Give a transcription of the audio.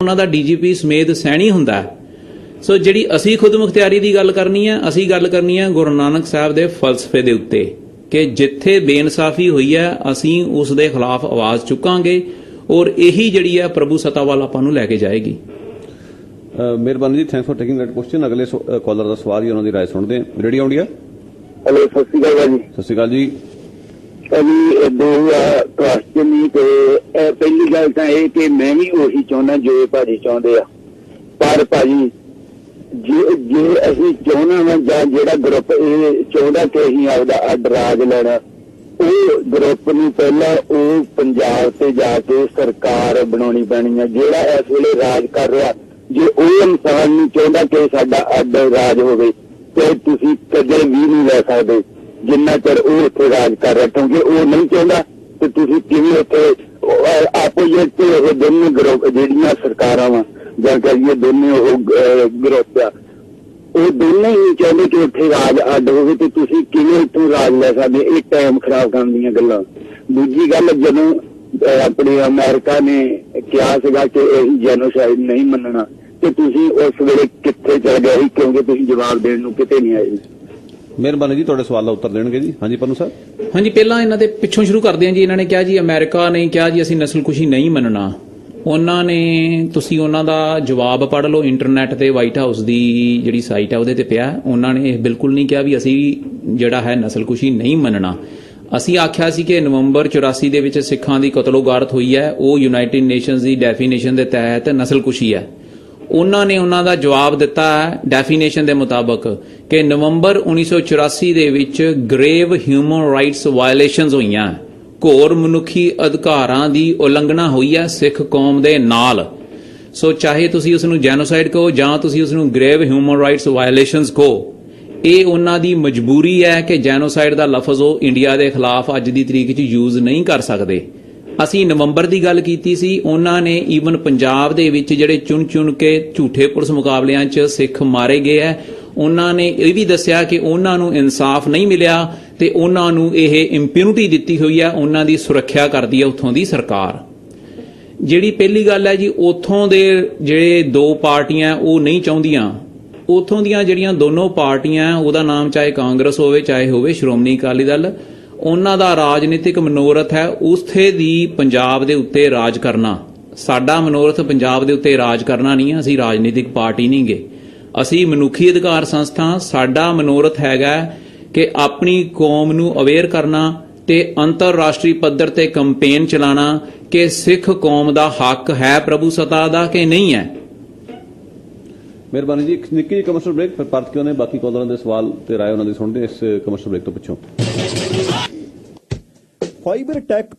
ਉਹਨਾਂ ਦਾ ਡੀਜੀਪੀ ਸਮੇਤ ਸੈਣੀ ਹੁੰਦਾ ਹੈ। ਸੋ ਜਿਹੜੀ ਅਸੀਂ ਖੁਦ ਮੁਖਤਿਆਰੀ ਦੀ ਗੱਲ ਕਰਨੀ ਹੈ ਅਸੀਂ ਗੱਲ ਕਰਨੀ ਹੈ ਗੁਰੂ ਨਾਨਕ ਸਾਹਿਬ ਦੇ ਫਲਸਫੇ ਦੇ ਉੱਤੇ ਕਿ ਜਿੱਥੇ ਬੇਇਨਸਾਫੀ ਹੋਈ ਹੈ ਅਸੀਂ ਉਸ ਦੇ ਖਿਲਾਫ ਆਵਾਜ਼ ਚੁੱਕਾਂਗੇ ਔਰ ਇਹੀ ਜਿਹੜੀ ਹੈ ਪ੍ਰਭੂ ਸਤਾ ਵੱਲ ਆਪਾਂ ਨੂੰ ਲੈ ਕੇ ਜਾਏਗੀ। ਮਿਹਰਬਾਨੀ ਜੀ thanks for taking that question ਅਗਲੇ ਕਾਲਰ ਦਾ ਸਵਾਲ ਹੀ ਉਹਨਾਂ ਦੀ ਰਾਏ ਸੁਣਦੇ ਹਾਂ। ਰੈਡੀ ਆਉਂਦੀ ਆ ਹਲੋ ਸਤਿ ਸ਼੍ਰੀ ਅਕਾਲ ਜੀ। ਸਤਿ ਸ਼੍ਰੀ ਅਕਾਲ ਜੀ। ਅਭੀ ਦੋ ਕੁਐਸਚਨ ਨਹੀਂ ਤੇ ਪਹਿਲੀ ਗੱਲ ਤਾਂ ਇਹ ਕਿ ਮੈਂ ਵੀ ਉਹੀ ਚਾਹੁੰਦਾ, ਜੋ ਭਾਜੀ ਚਾਹੁੰਦੇ ਆ। ਪਰ ਭਾਜੀ, ਜੇ ਜੇ ਅਸੀਂ ਚਾਹੁੰਦੇ ਹਾਂ ਜਾਂ ਜਿਹੜਾ ਗਰੁੱਪ ਇਹ ਚਾਹੁੰਦਾ ਕਿ ਅਸੀਂ ਆਪਦਾ ਅੱਡ ਰਾਜ ਲੈਣਾ, ਉਹ ਗਰੁੱਪ ਨੂੰ ਪਹਿਲਾਂ ਉਹ ਪੰਜਾਬ ਤੇ ਜਾ ਕੇ ਸਰਕਾਰ ਬਣਾਉਣੀ ਪੈਣੀ ਹੈ ਜਿਹੜਾ ਇਸ ਵੇਲੇ ਰਾਜ ਕਰ ਰਿਹਾ, ਜੇ ਉਹ ਇਨਸਾਨ ਨੂੰ ਚਾਹੁੰਦਾ ਕਿ ਸਾਡਾ ਅੱਡ ਰਾਜ ਹੋਵੇ, ਤੇ ਤੁਸੀਂ ਕਦੇ ਵੀ ਨਹੀਂ ਲੈ ਸਕਦੇ। ਜਿੰਨਾ ਚਿਰ ਉਹ ਉੱਥੇ ਰਾਜ ਕਰ ਰਿਹਾ ਕਿਉਂਕਿ ਉਹ ਨਹੀਂ ਚਾਹੁੰਦਾ ਤੇ ਤੁਸੀਂ ਕਿਵੇਂ ਉੱਥੇ ਆਪੋਜੀਟ ਤੇ ਉਹ ਦੋਨੇ ਗਰੁੱਪ ਜਿਹੜੀਆਂ ਸਰਕਾਰਾਂ ਵਾ ਜਾਂ ਕਹੀਏ ਦੋਨੇ ਉਹ ਅਹ, ਆ ਉਹ ਦੋਨੇ ਹੀ ਚਾਹੁੰਦੇ ਕਿ ਉੱਥੇ ਰਾਜ ਅੱਡ ਹੋਵੇ ਤੇ ਤੁਸੀਂ ਕਿਵੇਂ ਇੱਥੋਂ ਰਾਜ ਲੈ ਸਕਦੇ ਇਹ ਟਾਈਮ ਖਰਾਬ ਕਰਨ ਦੀਆਂ ਗੱਲਾਂ। ਦੂਜੀ ਗੱਲ ਜਦੋਂ ਆਪਣੇ ਅਮਰੀਕਾ ਨੇ ਕਿਹਾ ਸੀਗਾ ਕਿ ਇਹ ਜੈਨੋਸਾਈਡ ਨਹੀਂ ਮੰਨਣਾ ਤੇ ਤੁਸੀਂ ਉਸ ਵੇਲੇ ਕਿੱਥੇ ਚਲ ਗਏ ਕਿਉਂਕਿ ਤੁਸੀਂ ਜਵਾਬ ਦੇਣ ਨੂੰ ਕਿਤੇ ਨਹੀਂ ਆਏ। ਮਿਹਰਬਾਨੀ ਜੀ, ਤੁਹਾਡੇ ਸਵਾਲ ਦਾ ਉੱਤਰ ਦੇਣਗੇ ਜੀ। ਹਾਂਜੀ, ਪੰਨੂ ਸਾਹਿਬ? ਹਾਂਜੀ, ਪਹਿਲਾਂ ਇਹਨਾਂ ਦੇ ਪਿੱਛੋਂ ਸ਼ੁਰੂ ਕਰਦੇ ਹਾਂ ਜੀ। ਇਹਨਾਂ ਨੇ ਕਿਹਾ ਜੀ, ਅਮਰੀਕਾ ਨੇ ਕਿਹਾ ਜੀ, ਅਸੀਂ ਨਸਲਕੁਸ਼ੀ ਨਹੀਂ ਮੰਨਣਾ। ਉਹਨਾਂ ਨੇ, ਤੁਸੀਂ ਉਹਨਾਂ ਦਾ ਜਵਾਬ ਪੜ੍ਹ ਲਓ। ਇੰਟਰਨੈਟ ਤੇ ਵਾਈਟ ਹਾਊਸ ਦੀ ਜਿਹੜੀ ਸਾਈਟ ਹੈ ਉਹਦੇ ਤੇ ਪਿਆ ਹੈ। ਉਹਨਾਂ ਨੇ ਇਹ ਬਿਲਕੁਲ ਨਹੀਂ ਕਿਹਾ ਵੀ ਅਸੀਂ ਜਿਹੜਾ ਹੈ ਨਸਲਕੁਸ਼ੀ ਨਹੀਂ ਮੰਨਣਾ। ਅਸੀਂ ਆਖਿਆ ਸੀ ਕਿ ਨਵੰਬਰ 84 ਦੇ ਵਿੱਚ ਸਿੱਖਾਂ ਦੀ ਕਤਲੋਗਾਰਤ ਹੋਈ ਹੈ। ਉਹ ਯੂਨਾਈਟਿਡ ਨੇਸ਼ਨਸ ਦੀ ਡੈਫੀਨੇਸ਼ਨ ਦੇ ਤਹਿਤ ਨਸਲਕੁਸ਼ੀ ਹੈ। ਉਹਨਾਂ ਨੇ ਉਹਨਾਂ ਦਾ ਜਵਾਬ ਦਿੱਤਾ ਹੈ ਡੈਫੀਨੇਸ਼ਨ ਦੇ ਮੁਤਾਬਕ ਕਿ ਨਵੰਬਰ 1984 ਦੇ ਵਿੱਚ ਗ੍ਰੇਵ ਹਿਊਮਨ ਰਾਈਟਸ ਵਾਇਲੇਸ਼ਨਸ ਹੋਈਆਂ। ਘੋਰ ਮਨੁੱਖੀ ਅਧਿਕਾਰਾਂ ਦੀ ਉਲੰਘਣਾ ਹੋਈ ਹੈ ਸਿੱਖ ਕੌਮ ਦੇ ਨਾਲ। ਸੋ ਚਾਹੇ ਤੁਸੀਂ ਉਸ ਨੂੰ ਜੈਨੋਸਾਈਡ ਕਹੋ ਜਾਂ ਤੁਸੀਂ ਉਸ ਨੂੰ ਗ੍ਰੇਵ ਹਿਊਮਨ ਰਾਈਟਸ ਵਾਇਲੇਸ਼ਨਸ ਕਹੋ, ਇਹ ਉਹਨਾਂ ਦੀ ਮਜਬੂਰੀ ਹੈ ਕਿ ਜੈਨੋਸਾਈਡ ਦਾ ਲਫ਼ਜ਼ ਉਹ ਇੰਡੀਆ ਦੇ ਖਿਲਾਫ ਅੱਜ ਦੀ ਤਰੀਕ 'ਚ ਯੂਜ਼ ਨਹੀਂ ਕਰ ਸਕਦੇ। ਅਸੀਂ ਨਵੰਬਰ ਦੀ ਗੱਲ ਕੀਤੀ ਸੀ, ਉਹਨਾਂ ਨੇ ਈਵਨ ਪੰਜਾਬ ਦੇ ਵਿੱਚ ਜਿਹੜੇ ਚੁਣ-ਚੁਣ ਕੇ ਝੂਠੇ ਪੁਲਿਸ ਮੁਕਾਬਲਿਆਂ 'ਚ ਸਿੱਖ ਮਾਰੇ ਗਏ ਹੈ ਉਹਨਾਂ ਨੇ ਇਹ ਵੀ ਦੱਸਿਆ ਕਿ ਉਹਨਾਂ ਨੂੰ ਇਨਸਾਫ ਨਹੀਂ ਮਿਲਿਆ ਤੇ ਉਹਨਾਂ ਨੂੰ ਇਹ ਇੰਪਿਊਨਿਟੀ ਦਿੱਤੀ ਹੋਈ ਹੈ ਉਹਨਾਂ ਦੀ ਸੁਰੱਖਿਆ ਕਰਦੀ ਹੈ ਉੱਥੋਂ ਦੀ ਸਰਕਾਰ। ਜਿਹੜੀ ਪਹਿਲੀ ਗੱਲ ਹੈ ਜੀ, ਉੱਥੋਂ ਦੇ ਜਿਹੜੇ ਦੋ ਪਾਰਟੀਆਂ ਉਹ ਨਹੀਂ ਚਾਹੁੰਦੀਆਂ। ਉੱਥੋਂ ਦੀਆਂ ਜਿਹੜੀਆਂ ਦੋਨੋਂ ਪਾਰਟੀਆਂ, ਉਹਦਾ ਨਾਮ ਚਾਹੇ ਕਾਂਗਰਸ ਹੋਵੇ, ਚਾਹੇ ਹੋਵੇ ਸ਼੍ਰੋਮਣੀ ਅਕਾਲੀ ਦਲ ਉਹਨਾਂ ਦਾ ਰਾਜਨੀਤਿਕ ਮਨੋਰਥ ਹੈ ਉਸਥੇ ਦੀ ਪੰਜਾਬ ਦੇ ਉੱਤੇ ਰਾਜ ਕਰਨਾ। ਸਾਡਾ ਮਨੋਰਥ ਪੰਜਾਬ ਦੇ ਉੱਤੇ ਰਾਜ ਕਰਨਾ ਨਹੀਂ ਹੈ ਅਸੀਂ ਰਾਜਨੀਤਿਕ ਪਾਰਟੀ ਨਹੀਂ ਗੇ। ਅਸੀਂ ਮਨੁੱਖੀ ਅਧਿਕਾਰ ਸੰਸਥਾ, ਸਾਡਾ ਮਨੋਰਥ ਹੈਗਾ ਕਿ ਆਪਣੀ ਕੌਮ ਨੂੰ ਅਵੇਅਰ ਕਰਨਾ ਤੇ ਅੰਤਰਰਾਸ਼ਟਰੀ ਪੱਧਰ ਤੇ ਕੈਂਪੇਨ ਚਲਾਉਣਾ ਕਿ ਸਿੱਖ ਕੌਮ ਦਾ ਹੱਕ ਹੈ ਪ੍ਰਭੂ ਸਤਾ ਦਾ ਕਿ ਨਹੀਂ ਹੈ। ਮਿਹਰਬਾਨੀ ਜੀ, ਇੱਕ ਨਿੱਕੀ ਜਿਹੀ ਕਮਰਸ਼ੀਅਲ ਬ੍ਰੇਕ ਫਿਰ ਪਰਤ ਕੇ ਉਹਨੇ ਬਾਕੀ ਕਾਲਰਾਂ ਦੇ ਸਵਾਲ ਤੇ ਰਾਏ ਉਹਨਾਂ ਦੀ ਸੁਣਦੇ ਇਸ ਕਮਰਸ਼ੀਅਲ ਬ੍ਰੇਕ ਤੋਂ ਪਿੱਛੋਂ। Fiber tech